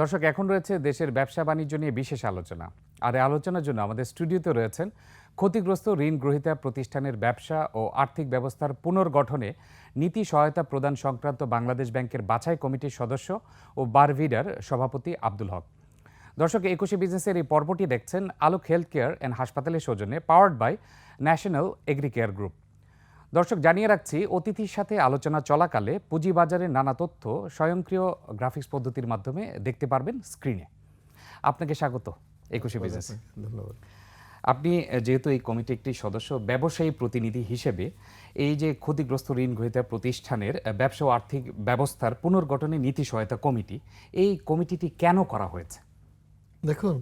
দর্শক, এখন রয়েছে দেশের ব্যবসা বাণিজ্য নিয়ে বিশেষ আলোচনা। আর এই আলোচনার জন্য আমাদের স্টুডিওতে রয়েছেন ক্ষতিগ্রস্ত ঋণ গ্রহীতা প্রতিষ্ঠানের ব্যবসা ও আর্থিক ব্যবস্থার পুনর্গঠনে নীতি সহায়তা প্রদান সংক্রান্ত বাংলাদেশ ব্যাংকের বাছাই কমিটির সদস্য ও বারভিডার সভাপতি আব্দুল হক। দর্শক, একুশে বিজনেসের এই পর্বটি দেখছেন আলোক হেলথ কেয়ার অ্যান্ড হাসপাতালের সৌজন্যে powered by national Agricare group. দর্শক জানিয়ে রাখছি অতিথির সাথে আলোচনা চলাকালে পুঁজিবাজারের নানা তথ্য স্বয়ংক্রিয় গ্রাফিক্স পদ্ধতির মাধ্যমে দেখতে পারবেন স্ক্রিনে। আপনাকে স্বাগত একুশে বিজনেস। ধন্যবাদ। আপনি যেহেতু এই কমিটি একটি সদস্য ব্যবসায়ী প্রতিনিধি হিসেবে এই যে ক্ষতিগ্রস্ত ঋণ গ্রহীতা প্রতিষ্ঠানের ব্যবসা ও আর্থিক ব্যবস্থার পুনর্গঠনে নীতি সহায়তা কমিটি এই কমিটিটি কেন করা হয়েছে? দেখুন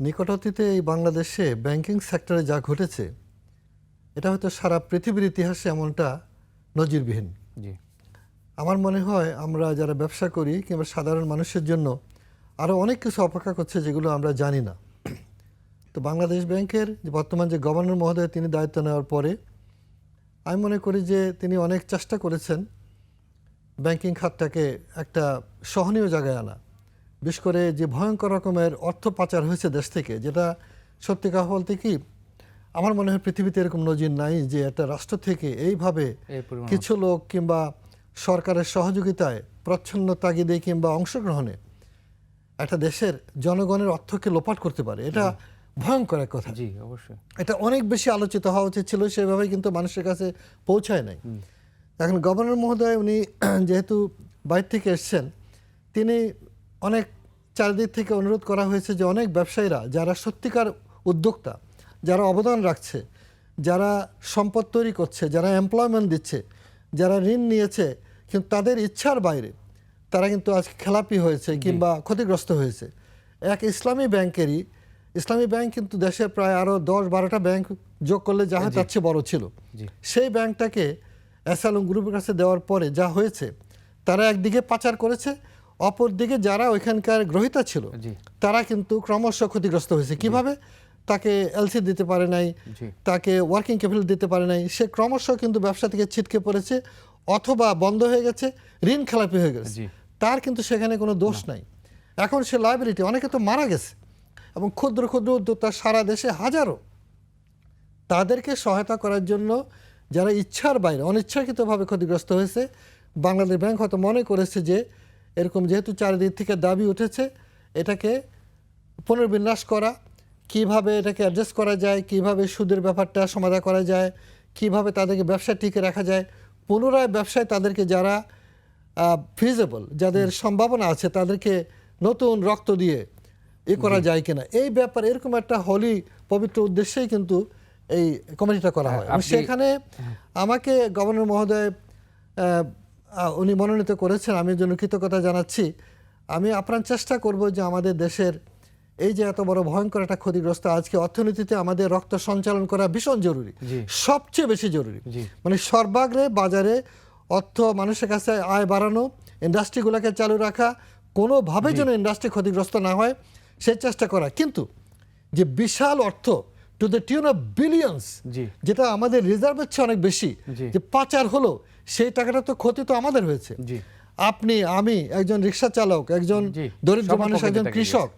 নিকট অতীতে এই বাংলাদেশে ব্যাংকিং সেক্টরে যা ঘটেছে এটা হয়তো সারা পৃথিবীর ইতিহাসে এমনটা নজিরবিহীন। জি। আমার মনে হয় আমরা যারা ব্যবসা করি কিংবা সাধারণ মানুষের জন্য আরও অনেক কিছু অপেক্ষা করছে যেগুলো আমরা জানি না। তো বাংলাদেশ ব্যাংকের যে বর্তমান যে গভর্নর মহোদয় তিনি দায়িত্ব নেওয়ার পরে আমি মনে করি যে তিনি অনেক চেষ্টা করেছেন ব্যাংকিং খাতটাকে একটা সহনীয় জায়গায় আনা। বিশেষ করে যে ভয়ঙ্কর রকমের অর্থ পাচার হয়েছে দেশ থেকে যেটা সত্যি কথা বলতে কি আমার মনে হয় পৃথিবীতে এরকম নজির নাই যে একটা রাষ্ট্র থেকে এইভাবে কিছু লোক কিংবা সরকারের সহযোগিতায় প্রচ্ছন্ন তাগিদে কিংবা অংশগ্রহণে একটা দেশের জনগণের অর্থকে লোপাট করতে পারে। এটা ভয়ঙ্কর এক কথা। জি অবশ্যই। এটা অনেক বেশি আলোচিত হওয়া উচিত ছিল সেভাবে কিন্তু মানুষের কাছে পৌঁছায় নাই। এখন গভর্নর মহোদয় উনি যেহেতু বাইরে থেকে এসছেন তিনি অনেক চারিদিক থেকে অনুরোধ করা হয়েছে যে অনেক ব্যবসায়ীরা যারা সত্যিকার উদ্যোক্তা যারা অবদান রাখছে যারা সম্পদ তৈরি করছে যারা এমপ্লয়মেন্ট দিচ্ছে যারা ঋণ নিয়েছে কিন্তু তাদের ইচ্ছার বাইরে তারা কিন্তু আজ খেলাপি হয়েছে কিংবা ক্ষতিগ্রস্ত হয়েছে। এক ইসলামী ব্যাংকেরই ইসলামী ব্যাংক কিন্তু দেশে প্রায় আরও দশ বারোটা ব্যাংক যোগ করলে যা হয় তার চেয়ে বড় ছিল। সেই ব্যাংকটাকে অ্যাসালুম গ্রুপের কাছে দেওয়ার পরে যা হয়েছে তারা একদিকে পাচার করেছে অপরদিকে যারা ওইখানকার গ্রহিতা ছিল তারা কিন্তু ক্রমশ ক্ষতিগ্রস্ত হয়েছে। কীভাবে? তাকে এলসি দিতে পারে নাই তাকে ওয়ার্কিং ক্যাপিটাল দিতে পারে নাই সে ক্রমশ কিন্তু ব্যবসা থেকে ছিটকে পড়েছে অথবা বন্ধ হয়ে গেছে ঋণ খেলাপি হয়ে গেছে। তার কিন্তু সেখানে কোনো দোষ নাই। এখন সে লাইবিলিটি অনেকে তো মারা গেছে এবং ক্ষুদ্র ক্ষুদ্র উদ্যোক্তা সারা দেশে হাজারো। তাদেরকে সহায়তা করার জন্য যারা ইচ্ছার বাইরে অনিচ্ছাকৃতভাবে ক্ষতিগ্রস্ত হয়েছে বাংলাদেশ ব্যাংক হয়তো মনে করেছে যে এরকম যেহেতু চারিদিক থেকে দাবি উঠেছে এটাকে পুনর্বিন্যাস করা কীভাবে এটাকে অ্যাডজাস্ট করা যায় কীভাবে সুদের ব্যাপারটা সমাধান করা যায় কীভাবে তাদেরকে ব্যবসা টিকে রাখা যায় পুনরায় ব্যবসায় তাদেরকে যারা ফিজেবল যাদের সম্ভাবনা আছে তাদেরকে নতুন রক্ত দিয়ে এ করা যায় কিনা। এই ব্যাপারে এরকম একটা হলি পবিত্র উদ্দেশ্যেই কিন্তু এই কমিটিটা করা হয়। সেখানে আমাকে গভর্নর মহোদয় উনি মনোনীত করেছেন আমি জন্য কৃতজ্ঞতা জানাচ্ছি। আমি আপ্রাণ চেষ্টা করব যে আমাদের দেশের এই যে এত বড় ভয়ঙ্কর একটা ক্ষতিগ্রস্ত আজকে অর্থনীতিতে আমাদের রক্ত সঞ্চালন করা ভীষণ জরুরি। সবচেয়ে বেশি জরুরি। মানে সর্বাগ্রে বাজারে অর্থ মানুষের কাছে আয় বাড়ানো ইন্ডাস্ট্রিগুলোকে চালু রাখা কোনোভাবে যেন ইন্ডাস্ট্রি ক্ষতিগ্রস্ত না হয় সেই চেষ্টা করা। কিন্তু যে বিশাল অর্থ to the tune of billions যেটা আমাদের রিজার্ভের চেয়ে অনেক বেশি যে পাচার হলো সেই টাকাটা তো ক্ষতি তো আমাদের হয়েছে। আপনি আমি একজন রিক্সা চালক একজন দরিদ্র মানুষ একজন কৃষক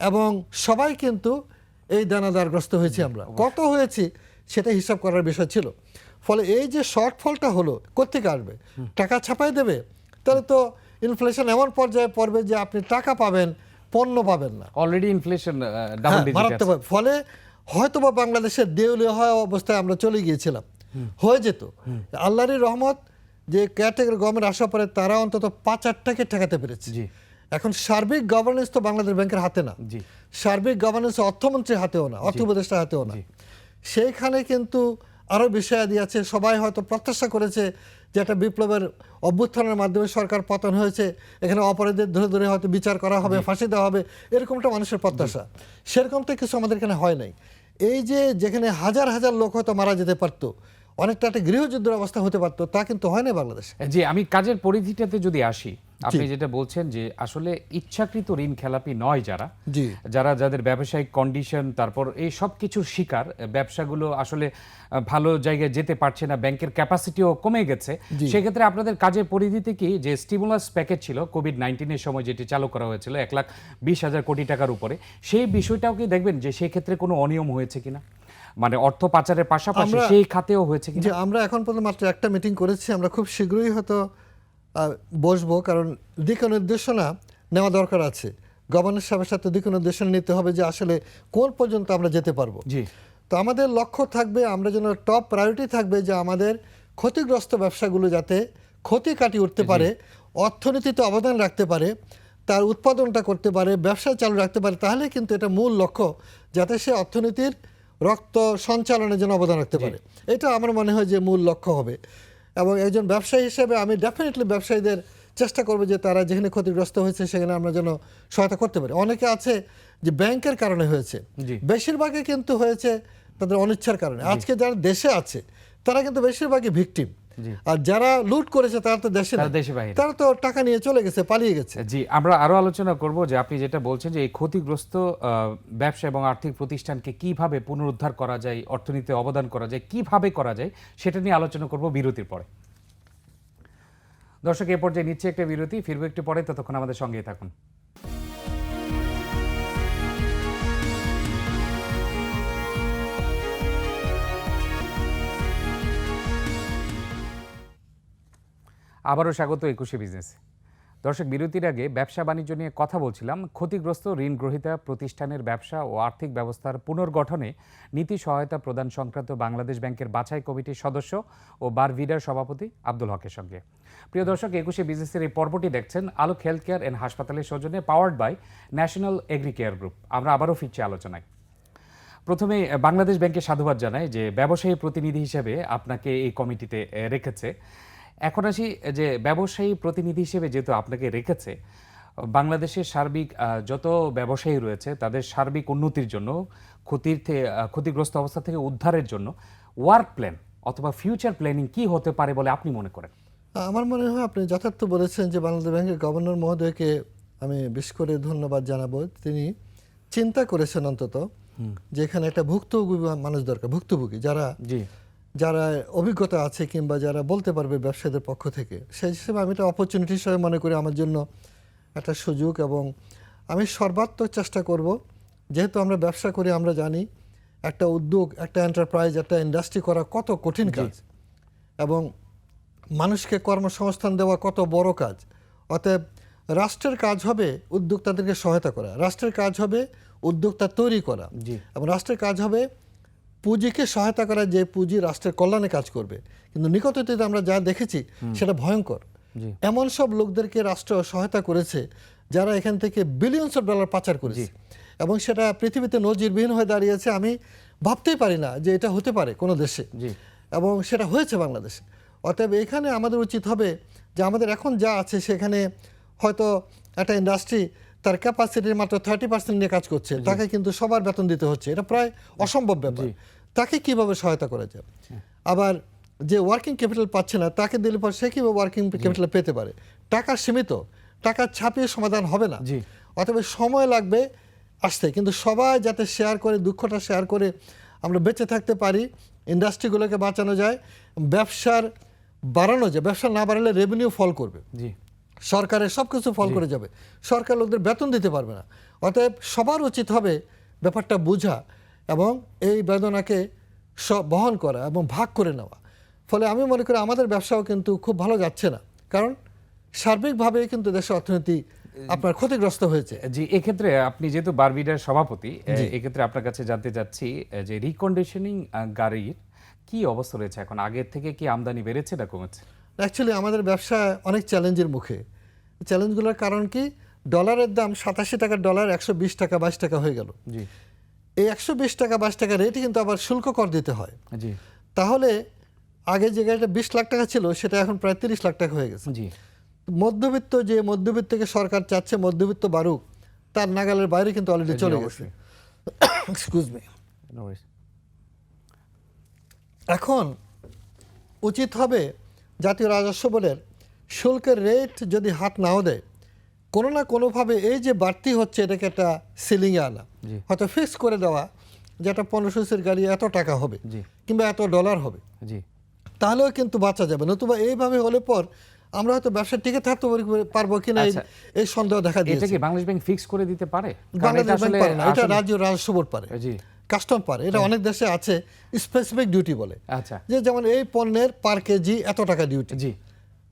এবং সবাই কিন্তু এই দানাদারগ্রস্ত হয়েছি আমরা। কত হয়েছি সেটা হিসাব করার বিষয় ছিল। ফলে এই যে শর্টফলটা হলো কোথেকে আসবে? টাকা ছাপাই দেবে? তাহলে তো ইনফ্লেশন এমন পর্যায়ে পড়বে যে আপনি টাকা পাবেন পণ্য পাবেন না। অলরেডি ইনফ্লেশন হ্যাঁ, মারাত্মক। ফলে হয়তোবা বাংলাদেশের দেউলিয়া হওয়া অবস্থায় আমরা চলে গিয়েছিলাম। হয়ে যেত। আল্লাহরই রহমত যে ক্যাটেগরি গভর্নমেন্ট আসার পরে তারা অন্তত পাঁচ আটটাকে ঠেকাতে পেরেছে। জি। এখন সার্বিক গভর্নেন্স তো বাংলাদেশ ব্যাংকের হাতে না। জি। সার্বিক গভর্নেন্স অর্থমন্ত্রীর হাতেও না অর্থ উপদেষ্টার হাতেও না। সেইখানে কিন্তু আরও বিষয়াদি আছে সবাই হয়তো প্রত্যাশা করেছে যে একটা বিপ্লবের অভ্যুত্থানের মাধ্যমে সরকার পতন হয়েছে এখানে অপরাধীদের ধরে ধরে হয়তো বিচার করা হবে ফাঁসি দেওয়া হবে এরকমটা মানুষের প্রত্যাশা। সেরকম তো কিছু আমাদের এখানে হয় নাই। এই যে যেখানে হাজার হাজার লোক হয়তো মারা যেতে পারতো অনেকটা একটা গৃহযুদ্ধের অবস্থা হতে পারতো তা কিন্তু হয় না বাংলাদেশে। জি আমি কাজের পরিধিটাতে যদি আসি আপনি যেটা বলছেন যে আসলে ইচ্ছাকৃত ঋণ খেলাপি নয় যারা। যারা যাদের ব্যবসায়িক কন্ডিশন তারপর এই সব কিছুর শিকার ব্যবসাগুলো আসলে ভালো জায়গায় যেতে পারছে না ব্যাংকের ক্যাপাসিটিও কমে গেছে। সেক্ষেত্রে আপনাদের কাজের পরিধিতে কি যে স্টিমুলাস প্যাকেজ ছিল কোভিড নাইন্টিনের সময় যেটি চালু করা হয়েছিল এক লাখ বিশ হাজার কোটি টাকার উপরে সেই বিষয়টাও কি দেখবেন যে সেই ক্ষেত্রে কোনো অনিয়ম হয়েছে কিনা? মানে অর্থ পাচারের পাশাপাশি সেই খাতেও হয়েছে কিনা? আমরা এখন পর্যন্ত মাত্র একটা মিটিং করেছি আমরা খুব শীঘ্রই হয়তো বসবো কারণ দিক নির্দেশনা নেওয়া দরকার আছে। গভর্নর সাহেবের সাথে দিক নির্দেশনা নিতে হবে যে আসলে কোন পর্যন্ত আমরা যেতে পারব। জি। তো আমাদের লক্ষ্য থাকবে আমরা যেন টপ প্রায়োরিটি থাকবে যে আমাদের ক্ষতিগ্রস্ত ব্যবসাগুলো যাতে ক্ষতি কাটিয়ে উঠতে পারে অর্থনীতিতে অবদান রাখতে পারে তার উৎপাদনটা করতে পারে ব্যবসা চালু রাখতে পারে তাহলে কিন্তু এটা মূল লক্ষ্য যাতে সে অর্থনীতির রক্ত সঞ্চালনের জন্য অবদান রাখতে পারে। এটা আমার মনে হয় যে মূল লক্ষ্য হবে। এবং একজন ব্যবসায়ী হিসেবে আমি ডেফিনেটলি ব্যবসায়ীদের চেষ্টা করব যে তারা যেখানে ক্ষতিগ্রস্ত হয়েছে সেখানে আমরা যেন সহায়তা করতে পারি অনেকে আছে যে ব্যাংকের কারণে হয়েছে। বেশিরভাগই কিন্তু হয়েছে তাদের অনিচ্ছার কারণে আজকে যারা দেশে আছে তারা কিন্তু বেশিরভাগই ভিকটিম। আর যারা লুট করেছে তারা তো দেশে দেশে বাইরে। তারা তো টাকা নিয়ে চলে গেছে পালিয়ে গেছে। জি আমরা আরও আলোচনা করব যে আপনি যেটা বলছেন যে এই ক্ষতিগ্রস্ত ব্যবসা এবং আর্থিক প্রতিষ্ঠানকে কীভাবে পুনরুদ্ধার করা যায় অর্থনীতিতে অবদান করা যায় কীভাবে করা যায় সেটা নিয়ে আলোচনা করব বিরতির পরে। দর্শক এ পর্যায়ে নিচ্ছে একটা বিরতি ফিরবো একটু পরে ততক্ষণ আমাদের সঙ্গেই থাকুন। আবারও স্বাগত একুশে বিজনেস। দর্শক, বিরতির আগে ব্যবসা বাণিজ্য নিয়ে কথা বলছিলাম। ক্ষতিগ্রস্ত ঋণ গ্রহীতা প্রতিষ্ঠানের ব্যবসা ও আর্থিক ব্যবস্থার পুনর্গঠনে নীতি সহায়তা প্রদান সংক্রান্ত বাংলাদেশ ব্যাংকের বাছাই কমিটির সদস্য ও বারভিডার সভাপতি আব্দুল হকের সঙ্গে। প্রিয় দর্শক, একুশে বিজনেসের এই পর্বটি দেখছেন আলোক হেলথ কেয়ার অ্যান্ড হাসপাতালের সৌজন্যে powered by national agri care group. আমরা আবারও ফিরছি আলোচনায়। প্রথমে বাংলাদেশ ব্যাংকে সাধুবাদ জানাই যে ব্যবসায়ী প্রতিনিধি হিসেবে আপনাকে এই কমিটিতে রেখেছে। এখন আসি যে ব্যবসায়ী প্রতিনিধি হিসেবে যেহেতু আপনাকে রেখেছে বাংলাদেশের সার্বিক যত ব্যবসায়ী রয়েছে তাদের সার্বিক উন্নতির জন্য ক্ষতির ক্ষতিগ্রস্ত অবস্থা থেকে উদ্ধারের জন্য ওয়ার্ক প্ল্যান অথবা ফিউচার প্ল্যানিং কি হতে পারে বলে আপনি মনে করেন? আমার মনে হয় আপনি যথার্থ বলেছেন যে বাংলাদেশ ব্যাংকের গভর্নর মহোদয়কে আমি বিশেষ করে ধন্যবাদ জানাব। তিনি চিন্তা করেছেন অন্তত যে এখানে একটা ভুক্তভোগী মানুষ দরকার ভুক্তভোগী যারা জি। যারা অভিজ্ঞতা আছে কিংবা যারা বলতে পারবে ব্যবসায়ীদের পক্ষ থেকে সেই হিসেবে আমি এটা অপরচুনিটি হিসেবে মনে করি আমার জন্য একটা সুযোগ এবং আমি সর্বাত্মক চেষ্টা করব। যেহেতু আমরা ব্যবসা করি আমরা জানি একটা উদ্যোগ একটা এন্টারপ্রাইজ একটা ইন্ডাস্ট্রি করা কত কঠিন কাজ এবং মানুষকে কর্মসংস্থান দেওয়া কত বড় কাজ। অতএব রাষ্ট্রের কাজ হবে উদ্যোক্তাদেরকে সহায়তা করা রাষ্ট্রের কাজ হবে উদ্যোক্তা তৈরি করা। এবং রাষ্ট্রের কাজ হবে পুঁজিকে সহায়তা করা যে পুঁজি রাষ্ট্রের কল্যাণে কাজ করবে। কিন্তু নিকট অতীতে আমরা যা দেখেছি সেটা ভয়ঙ্কর। এমন সব লোকদেরকে রাষ্ট্র সহায়তা করেছে যারা এখান থেকে বিলিয়নস অফ ডলার পাচার করেছে। এবং সেটা পৃথিবীতে নজিরবিহীন হয়ে দাঁড়িয়েছে আমি ভাবতেই পারি না যে এটা হতে পারে কোনো দেশে। এবং সেটা হয়েছে বাংলাদেশে। অতএব এখানে আমাদের উচিত হবে যে আমাদের এখন যা আছে সেখানে হয়তো একটা ইন্ডাস্ট্রি তার ক্যাপাসিটির মাত্র থার্টি পার্সেন্ট নিয়ে কাজ করছে। তাকে কিন্তু সবার বেতন দিতে হচ্ছে। এটা প্রায় অসম্ভব ব্যাপার। তাকে কীভাবে সহায়তা করা যায়? আবার যে ওয়ার্কিং ক্যাপিটাল পাচ্ছে না তাকে দিলে পর সে কীভাবে ওয়ার্কিং ক্যাপিটাল পেতে পারে? টাকা সীমিত। টাকা ছাপিয়ে সমাধান হবে না। জি। অতএব সময় লাগবে আসতে। কিন্তু সবাই যাতে শেয়ার করে দুঃখটা শেয়ার করে আমরা বেঁচে থাকতে পারি ইন্ডাস্ট্রিগুলোকে বাঁচানো যায় ব্যবসার বাড়ানো যায়। ব্যবসা না বাড়ালে রেভিনিউ ফল করবে। জি। সরকারের সব কিছু ফল করে যাবে। সরকার লোকদের বেতন দিতে পারবে না। অতএব সবার উচিত হবে ব্যাপারটা বোঝা এবং এই বেদনাকে সব বহন করা এবং ভাগ করে নেওয়া। ফলে আমি মনে করি আমাদের ব্যবসাও কিন্তু খুব ভালো যাচ্ছে না। কারণ সার্বিকভাবে কিন্তু দেশের অর্থনীতি আপনার ক্ষতিগ্রস্ত হয়েছে। জি এক্ষেত্রে আপনি যেহেতু বারবিডার সভাপতি এক্ষেত্রে আপনার কাছে জানতে চাচ্ছি যে রিকন্ডিশনিং গাড়ির কি অবস্থা রয়েছে এখন? আগের থেকে কি আমদানি বেড়েছে না কমেছে? অ্যাকচুয়ালি আমাদের ব্যবসা অনেক চ্যালেঞ্জের মুখে। চ্যালেঞ্জগুলোর কারণ কি? ডলারের দাম সাতাশি টাকার ডলার একশো বিশ টাকা বাইশ টাকা হয়ে গেল। জি। এই একশো বিশ টাকা বাইশ টাকা রেটে কিন্তু আবার শুল্ক কর দিতে হয়। জি। তাহলে আগে যে গাড়িটা বিশ লাখ টাকা ছিল সেটা এখন প্রায় তিরিশ লাখ টাকা হয়ে গেছে। জি। মধ্যবিত্ত যে মধ্যবিত্তকে সরকার চাচ্ছে মধ্যবিত্ত বাড়ুক তার নাগালের বাইরে কিন্তু অলরেডি চলে গেছে। এক্সকিউজ মি এখন উচিত হবে জাতীয় রাজস্ব বোর্ডের শুল্কের রেট যদি হাত নাও দেয় কোনো না কোনোভাবে এই যে বাড়তি হচ্ছে এটাকে একটা সিলিংয়ে আনা। হয়তো ফিক্স করে দেওয়া যে একটা পনেরোশো সিসির গাড়ি এত টাকা হবে কিংবা এত ডলার হবে। তাহলেও কিন্তু বাঁচা যাবে। নতুবা এইভাবে হলে পর আমরা হয়তো ব্যবসা টিকে থাকতে পারব কিনা এই- আচ্ছা। সন্দেহ দেখা এটা দিয়েছে। কি বাংলাদেশ ব্যাংক ফিক্স করে দিতে পারে? বাংলাদেশ ব্যাংক পারে না এটা রাজ্য রাজস্ব বোর্ড পারে। জি। কাস্টম পার এটা অনেক দেশে আছে স্পেসিফিক ডিউটি বলে। আচ্ছা। যে যেমন এই পণ্যের পার কেজি এত টাকা ডিউটি জি।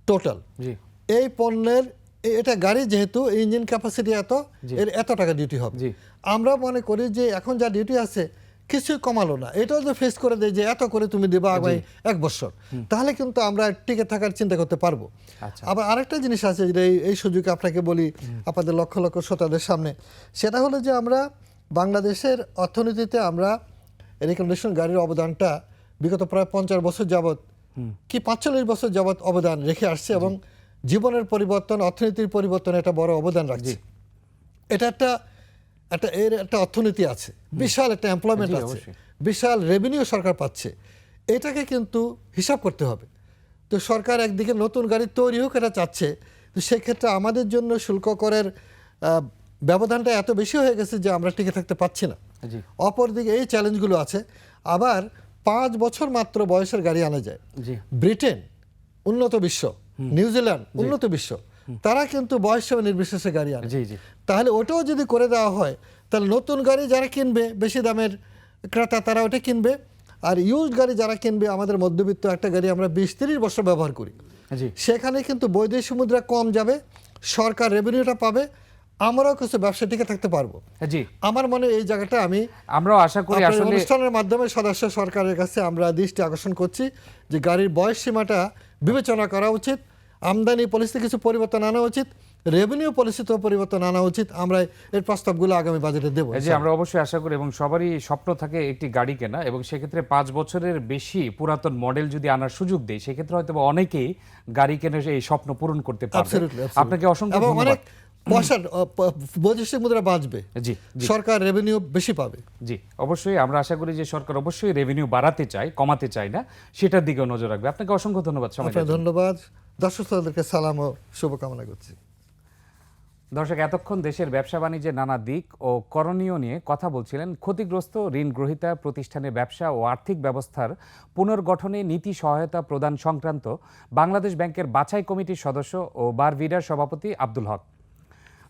টোটাল জি। এই পণ্যের এটা গাড়ি যেহেতু ইঞ্জিন ক্যাপাসিটি এত এর এত টাকা ডিউটি হবে। জি। আমরা মনে করি যে এখন যা ডিউটি আছে কিছু কমালো না। এটাও যে ফেস করে দেয় যে এত করে তুমি দেবা আগামী এক বছর। তাহলে কিন্তু আমরা টিকে থাকার চিন্তা করতে পারব। আচ্ছা। আবার আরেকটা জিনিস আছে যেটা এই- এই সুযোগে আপনাকে বলি আপনাদের লক্ষ লক্ষ শ্রোতাদের সামনে। সেটা হলো যে আমরা বাংলাদেশের অর্থনীতিতে আমরা রিকমেন্ডেশন গাড়ির অবদানটা বিগত প্রায় পঞ্চাশ বছর যাবৎ কি পাঁচচল্লিশ বছর যাবৎ অবদান রেখে আসছে এবং জীবনের পরিবর্তন অর্থনীতির পরিবর্তনে একটা বড় অবদান রাখছে। এটা একটা একটা এর একটা অর্থনীতি আছে। বিশাল একটা এমপ্লয়মেন্ট আছে। বিশাল রেভিনিউ সরকার পাচ্ছে। এটাকে কিন্তু হিসাব করতে হবে। তো সরকার একদিকে নতুন গাড়ি তৈরি হোক এটা চাচ্ছে তো সেক্ষেত্রে আমাদের জন্য শুল্ক করের ব্যবধানটা এত বেশি হয়ে গেছে যে আমরা টিকে থাকতে পারছি না। অপরদিকে এই চ্যালেঞ্জগুলো আছে। আবার পাঁচ বছর মাত্র বয়সের গাড়ি আনা যায়। ব্রিটেন উন্নত বিশ্ব নিউজিল্যান্ড উন্নত বিশ্ব তারা কিন্তু বয়স নির্বিশেষে গাড়ি আনে। জি জি। তাহলে ওটাও যদি করে দেওয়া হয় তাহলে নতুন গাড়ি যারা কিনবে বেশি দামের ক্রেতা তারা ওটা কিনবে। আর ইউজ গাড়ি যারা কিনবে আমাদের মধ্যবিত্ত একটা গাড়ি আমরা বিশ তিরিশ বছর ব্যবহার করি। সেখানে কিন্তু বৈদেশিক মুদ্রা কম যাবে সরকার রেভিনিউটা পাবে আমরাও কিছু ব্যবসা টিকে থাকতে পারব। জি। আমার মনে এই জায়গাটা আমি আমরাও আশা করি আসলে অনুষ্ঠানের মাধ্যমে সদস্য সরকারের কাছে আমরা দৃষ্টি আকর্ষণ করছি যে গাড়ির বয়স সীমাটা বিবেচনা করা উচিত আমদানি পলিসিতে কিছু পরিবর্তন আনা উচিত রেভিনিউ পলিসিতেও পরিবর্তন আনা উচিত আমরা এর প্রস্তাবগুলো আগামী বাজেটে দেবো এই যে আমরা অবশ্যই আশা করি এবং সবারই স্বপ্ন থাকে একটি গাড়ি কেনা এবং সেক্ষেত্রে পাঁচ বছরের বেশি পুরাতন মডেল যদি আনার সুযোগ দেয় সেক্ষেত্রে হয়তো অনেকেই গাড়ি কেনে এই স্বপ্ন পূরণ করতে পারবে. আপনাকে অসংখ্য ধন্যবাদ। পয়সা বৈদেশিক মুদ্রা বাঁচবে। জি সরকার রেভিনিউ বেশি পাবে। জি অবশ্যই আমরা আশা করি যে সরকার অবশ্যই রেভিনিউ বাড়াতে চায় কমাতে চায় না সেটার দিকেও নজর রাখবে। আপনাকে অসংখ্য ধন্যবাদ সময় ধন্যবাদ। দর্শক শ্রোতাদেরকে সালাম ও শুভকামনা করছি। দর্শক এতক্ষণ দেশের ব্যবসা বাণিজ্যের নানা দিক ও করণীয় নিয়ে কথা বলছিলেন ক্ষতিগ্রস্ত ঋণ গ্রহীতা প্রতিষ্ঠানের ব্যবসা ও আর্থিক ব্যবস্থার পুনর্গঠনে নীতি সহায়তা প্রদান সংক্রান্ত বাংলাদেশ ব্যাংকের বাছাই কমিটির সদস্য ও বারভিডার সভাপতি আব্দুল হক।